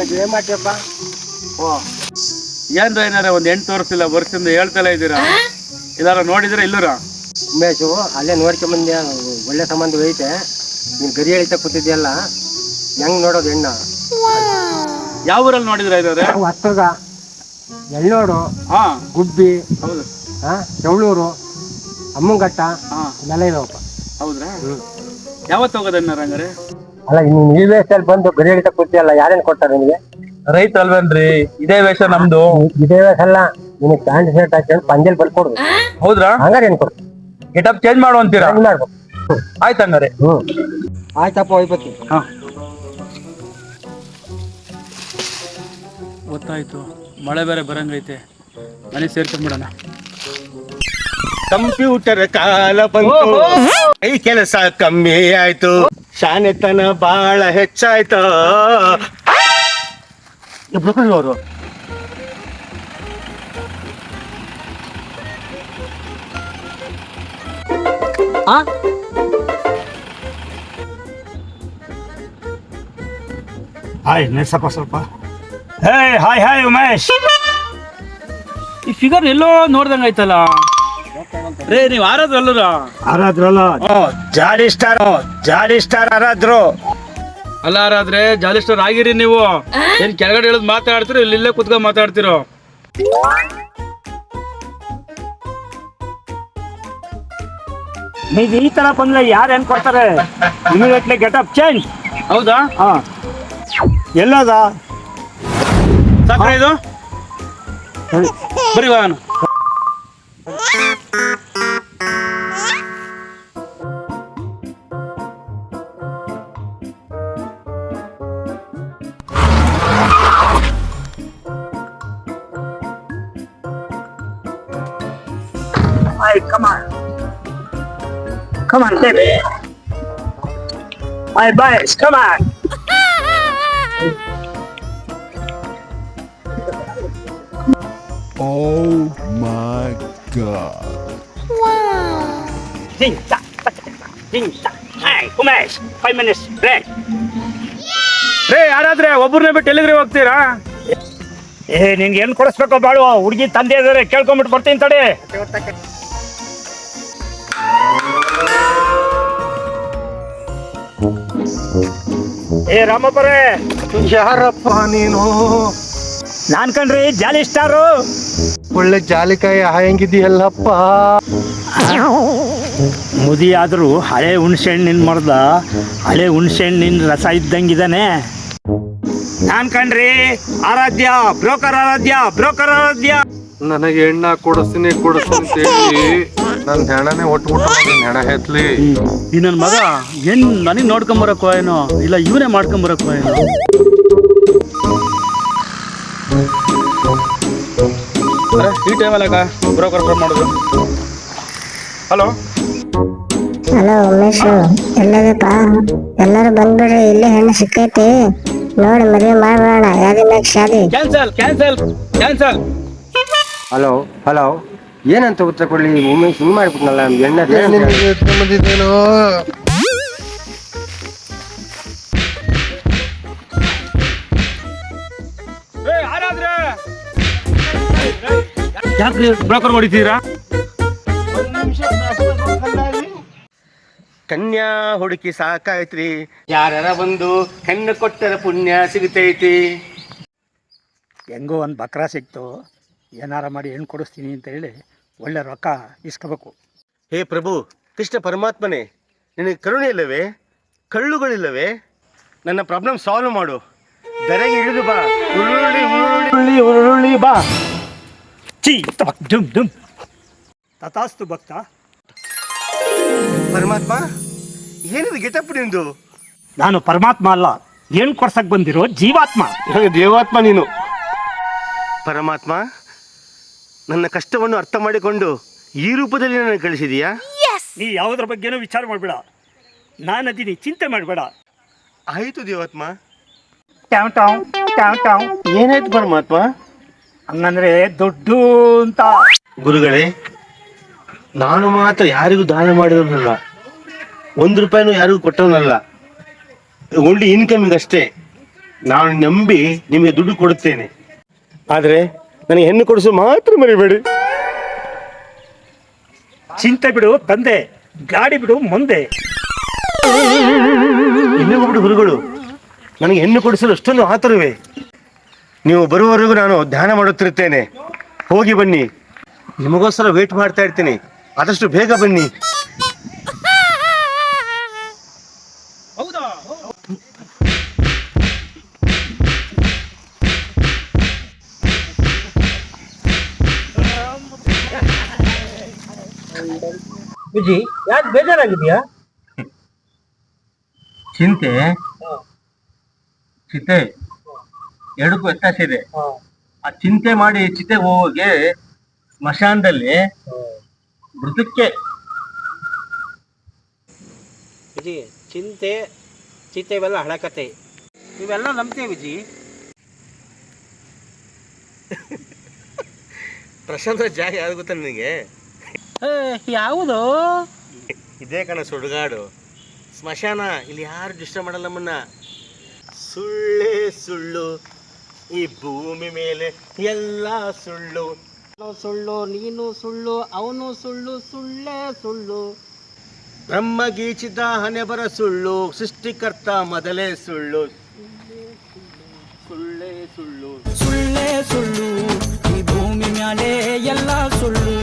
ಏನ್ ಮಾಡ್ತೀಯಪ್ಪ? ಓ. ಏನ್ರ ಏನಾರ ಒಂದ್ ಎಂಟು ತೋರಿಸಿಲ್ಲ ವರ್ಷದಿಂದ ಹೇಳ್ತಲೇ ಇದ್ದೀರಾ? ಇದಾರ ನೋಡಿದ್ರೆ ಇಲ್ಲರ? ಉಮೇಶು ಅಲ್ಲೇ ನೋಡ್ಕೊಂಬಂದ ಒಳ್ಳೆ ಸಂಬಂಧ ಐತೆ. ನೀನ್ ಗರಿ ಎಳಿತಾ ಕೂತಿದ್ಯಲ್ಲ ಹೆಂಗ್ ನೋಡೋದು ಹೆಣ್ಣ? ಯಾವ ಊರಲ್ಲಿ ನೋಡಿದ್ರ ಇದಾರೆ? ಹತ್ತಿರದ ಎಳ್ನೋಡು ಹಾ. ಗುಬ್ಬಿ ಹೌದು. ಹಾ ಚೌಳೂರು ಅಮ್ಮಂಗಟ್ಟ ಹಾ. ಇದಾವಪ್ಪ. ಹೌದ್ರಾ? ಯಾವತ್ತು ಹಂಗಾರೆ ಅಲ್ಲ ನೀನ್ ಈ ವೇಷದಲ್ಲಿ ಬಂದು ಗರಿ ಹಿಡಿತ ಕೂತಿಯಲ್ಲ ಯಾರೇನ್ ಕೊಡ್ತಾರೆ ನಿನಗೆ ರೈತ ಅಲ್ವೇನ್ರಿ? ಇದೇ ವೇಷ ನಮ್ದು. ಇದೇ ಅಲ್ಲ ನಿನಗೆ ಪ್ಯಾಂಟ್ ಶರ್ಟ್ ಹಾಕೊಂಡು ಪಂಜಲ್ ಬರ್ಕೊಡು ಹೌದ್ರಾ? ಹಂಗಾರೆ ಏನ್ ಕೊಡು ಗೆಟಪ್ ಚೇಂಜ್ ಮಾಡು ಅಂತೀರಾ? ಹಂಗ್ ಮಾಡ್ಬೇಕು ಆಯ್ತು ಹಂಗಾರೆ. ಹ್ಮ್. ಆಯ್ತಪ್ಪ ಹೋಯ್ಬತ್ತಿ. ಹಾ. ಗೊತ್ತಾಯ್ತು. ಮಳೆ ಬೇರೆ ಬರಂಗೈತೆ. ಮನೆ ಸೇರ್ಕೊಂಡ್ಬಿಡೋಣ ಕಂಪ್ಯೂಟರ್ ಕಾಲ ಬಂತು. ಈ ಕೆಲಸ ಕಮ್ಮಿ ಆಯ್ತು. ಶಾನೆತನ ಬಹಳ ಹೆಚ್ಚಾಯ್ತು. ಅವರು ಹಾಯ್ ನೆಸಪ್ಪ ಸ್ವಲ್ಪ. Hey hi hi Umesh. ಈ ಫಿಗರ್ ಎಲ್ಲೋ ನೋಡ್ದಂಗ ಆಯ್ತಲ್ಲ ರೇ ನೀವ್ ಆರಾದ್ರು ಅಲ್ಲೂರ? ಆರಾದ್ರಲ್ಲ? ಜಾಡಿ ಸ್ಟಾರ್ ಜಾಡಿ ಸ್ಟಾರ್ ಆರಾದ್ರು. ಅಲ್ಲ ಆರಾದ್ರೆ ಜಾಲಿ ಸ್ಟಾರ್ ಆಗಿರಿ ನೀವು. ಏನ್ ಕೆಳಗಡೆ ಹೇಳದ್ ಮಾತಾಡ್ತಿರೋ ಇಲ್ಲಿ ಇಲ್ಲೇ ಕುತ್ಕೊಂಡ್ ಮಾತಾಡ್ತಿರೋ? ನೀವ್ ಈ ತರ ಬಂದ್ರೆ ಯಾರು ಏನ್ ಕೊಡ್ತಾರೆ? ಇಮಿಡಿಯೇಟ್ಲಿ ಅಪ್ ಚೇಂಜ್ ಹೌದಾ? ಹಾ. ಎಲ್ಲದ? ಸಾಕ್ರ ಇದು? ಬರೀ ವಾಹನ. come on. Come on, baby. My boys, come on. Oh my god. Ding, da, da, da, ding, da. Hey, Umesh five minutes break ರೇ ಯಾರಾದ್ರೆ ಒಬ್ಬರನ್ನ ಬಿಟ್ಟು ಎಲ್ಲಿಗ್ರಿ ಹೋಗ್ತೀರಾ ಏ ನಿನ್ಗೆ ಏನ್ ಕೊಡಿಸ್ಬೇಕೋ ಬಾಳು ಹುಡುಗಿ ತಂದೆ ಇದಾರೆ ಕೇಳ್ಕೊಂಬಿಟ್ಟು ಬರ್ತೀನಿ ತಡಿ ಏ ರಾಮಪ್ಪರೇ! ಯಾರಪ್ಪ ನೀನು? ನಾನ್ ಕಣ್ರಿ ಜಾಲಿ ಸ್ಟಾರು. ಒಳ್ಳೆ ಜಾಲಿಕಾಯಿ ಹಾಯಂಗಿದೆಯಲ್ಲಪ್ಪ. ಮುದಿ ಆದರೂ ಹಳೆ ಹುಣಸೆ ಹಣ್ಣಿನ ಮರದ ಹಳೆ ಹುಣಸೆ ಹಣ್ಣಿನ ರಸ ಇದ್ದಂಗಿದಾನೆ. ನಾನ್ ಕಣ್ರಿ ಆರಾಧ್ಯ ಬ್ರೋಕರ್ ಆರಾಧ್ಯ ಬ್ರೋಕರ್ ಆರಾಧ್ಯ. ನನಗೆ ಎಣ್ಣ ಕೊಡಿಸ್ತೀನಿ ಕೊಡಿಸ್ತೀನಿ ಅಂತ ಹೇಳಿ. ನನ್ನ ಹೆಣನೇ ಹೊಟ್ಬಿಟ್ಟು ನಿನ್ನ ಹೆಣ ಹೆತ್ಲಿ ಈ ನನ್ನ ಮಗ ಏನ್ ನನಗೆ ನೋಡ್ಕೊಂಬರಕ್ಕೋ ಏನೋ ಇಲ್ಲ ಇವನೇ ಮಾಡ್ಕೊಂಬರಕ್ಕೋ ಏನೋ ಅರೆ, ಈ ಅಕ್ಕ ಬ್ರೋಕರ್ ಫೋನ್ ಮಾಡಿದ್ರು ಹಲೋ ಹಲೋ ಉಮೇಶ್. ಎಲ್ಲದಪ್ಪ? ಎಲ್ಲರೂ ಬಂದ್ಬಿಡ್ರಿ ಇಲ್ಲೇ ಹೆಣ್ಣು ಸಿಕ್ಕೈತಿ. ನೋಡಿ ಮದುವೆ ಮಾಡ್ಬೇಡ ಯಾವ್ದೇ ಮ್ಯಾಕ್ ಶಾದಿ? Cancel cancel cancel hello hello ಏನಂತ ಉತ್ತರ ಕೊಡ್ಲಿ? ಉಮೇಶ್ ಹಿಂಗ್ ಮಾಡ್ಬಿಟ್ನಲ್ಲ ಎಣ್ಣೆ ಬಂದಿದ್ದೇನೋ? ಯಾರಾದ್ರೆ ಯಾಕ್ರಿ ಬ್ರೋಕರ್ ಹೊಡಿತೀರಾ? ಕನ್ಯಾ ಹುಡುಕಿ ಸಾಕಾಯ್ತ್ರಿ. ಯಾರ ಬಂದು ಹೆಣ್ಣು ಕೊಟ್ಟರ ಪುಣ್ಯ ಸಿಗತೈತಿ? ಹೆಂಗೋ ಒಂದು ಬಕ್ರ ಸಿಕ್ತು. ಏನಾರ ಮಾಡಿ ಹೆಣ್ಣು ಕೊಡಿಸ್ತೀನಿ ಅಂತ ಹೇಳಿ ಒಳ್ಳೆ ರೊಕ್ಕ ಇಸ್ಕೋಬೇಕು. ಹೇ ಪ್ರಭು ಕೃಷ್ಣ ಪರಮಾತ್ಮನೇ ನಿನಗೆ ಕರುಣೆ ಇಲ್ಲವೇ? ಕಳ್ಳುಗಳಿಲ್ಲವೇ? ನನ್ನ ಪ್ರಾಬ್ಲಮ್ ಸಾಲ್ವ್ ಮಾಡು. ಬೆರೆಗೆ ಇಳಿದು ಬಾ. ಉರುಳಿ ಉರುಳಿ. ಉರುಳಿ ಬಾ. ಚೀ ತಬಕ್ ಡುಮ್ ಡುಮ್ ತಥಾಸ್ತು ಭಕ್ತ. ಪರಮಾತ್ಮ ಏನಿದು ಗೆಟಪ್ ನಿಂದು? ನಾನು ಪರಮಾತ್ಮ ಅಲ್ಲ. ಏನು ಕೊಡ್ಸಕ್ ಬಂದಿರೋ ಜೀವಾತ್ಮ. ದೇವಾತ್ಮ ನೀನು. ಪರಮಾತ್ಮ ನನ್ನ ಕಷ್ಟವನ್ನು ಅರ್ಥ ಮಾಡಿಕೊಂಡು ಈ ರೂಪದಲ್ಲಿ ನನಗೆ ಕಳಿಸಿದೀಯಾ? ನೀ ಯಾವುದ್ರ ಬಗ್ಗೆನೂ ವಿಚಾರ ಮಾಡಬೇಡ. ನಾನು ಅದೀನಿ ಚಿಂತೆ ಮಾಡಬೇಡ. ಆಯಿತು ದೇವಾತ್ಮ. ಟ್ಯಾವ್ ಟಾವ್ ಟ್ಯಾವ್ ಟಾವ್ ಏನಾಯ್ತು ಪರಮಾತ್ಮ? ಹಂಗಂದ್ರೆ ದುಡ್ಡು ಅಂತ. ಗುರುಗಳೇ ನಾನು ಮಾತ್ರ ಯಾರಿಗೂ ದಾನ ಮಾಡಿರೋನಲ್ಲ ಒಂದು ರೂಪಾಯಿನೂ ಯಾರಿಗೂ ಕೊಟ್ಟವನಲ್ಲ. ಓನ್ಲಿ ಇನ್ಕಮಿಂಗ್ ಅಷ್ಟೇ. ನಾನು ನಂಬಿ ನಿಮಗೆ ದುಡ್ಡು ಕೊಡುತ್ತೇನೆ. ಆದರೆ ನನಗೆ ಹೆಣ್ಣು ಕೊಡಿಸು ಮಾತ್ರ ಮರಿಬೇಡಿ. ಚಿಂತೆ ಬಿಡು ತಂದೆ ಗಾಡಿ ಬಿಡು ಮುಂದೆ. ಬಿಡು ಗುರುಗಳು. ನನಗೆ ಹೆಣ್ಣು ಕೊಡಿಸಲು ಅಷ್ಟೊಂದು ಆತುರವೇ. ನೀವು ಬರುವವರೆಗೂ ನಾನು ಧ್ಯಾನ ಮಾಡುತ್ತಿರುತ್ತೇನೆ. ಹೋಗಿ ಬನ್ನಿ. ನಿಮಗೋಸ್ಕರ ವೇಟ್ ಮಾಡ್ತಾ ಇರ್ತೀನಿ. ಆದಷ್ಟು ಬೇಗ ಬನ್ನಿ. ವಿಜಿ ಯಾಕೆ ಬೇಜಾರಾಗಿದ್ಯಾ ಚಿಂತೆ. ಚಿತೆ. ಎರಡಕ್ಕೂ ವ್ಯತ್ಯಾಸ ಇದೆ. ಆ ಚಿಂತೆ ಮಾಡಿ ಚಿತೆ ಹೋಗಿ ಸ್ಮಶಾನದಲ್ಲಿ ಮೃತಕ್ಕೆ. ವಿಜಿ ಚಿಂತೆ ಚಿತೆ ಇವೆಲ್ಲ ಹಳಕತೆ ಇವೆಲ್ಲ ನಂಬ್ತೇವೆ ವಿಜಿ? ಪ್ರಶಾಂತ ಜಾಗ ಯಾವ್ದು ಗೊತ್ತಾ ನಿನಗೆ? ಯಾವುದು? ಇದೇ ಕಣ ಸುಡುಗಾಡು. ಸ್ಮಶಾನ ಇಲ್ಲಿ ಯಾರು ಡಿಸ್ಟರ್ಬ್ ಮಾಡಲ್ಲ ನಮ್ಮನ್ನ? ಸುಳ್ಳೇ ಸುಳ್ಳು. ಈ ಭೂಮಿ ಮೇಲೆ ಎಲ್ಲ ಸುಳ್ಳು. ಸುಳ್ಳು ನೀನು ಸುಳ್ಳು ಅವನು ಸುಳ್ಳು ಸುಳ್ಳೇ ಸುಳ್ಳು. ಬ್ರಹ್ಮ ಗೀಚಿದ ಹನೆ ಬರ ಸುಳ್ಳು ಸೃಷ್ಟಿಕರ್ತ ಮೊದಲೇ ಸುಳ್ಳು. ಸುಳ್ಳೇ ಸುಳ್ಳು. ಸುಳ್ಳೇ ಸುಳ್ಳು ಈ ಭೂಮಿ ಮೇಲೆ ಎಲ್ಲ ಸುಳ್ಳು.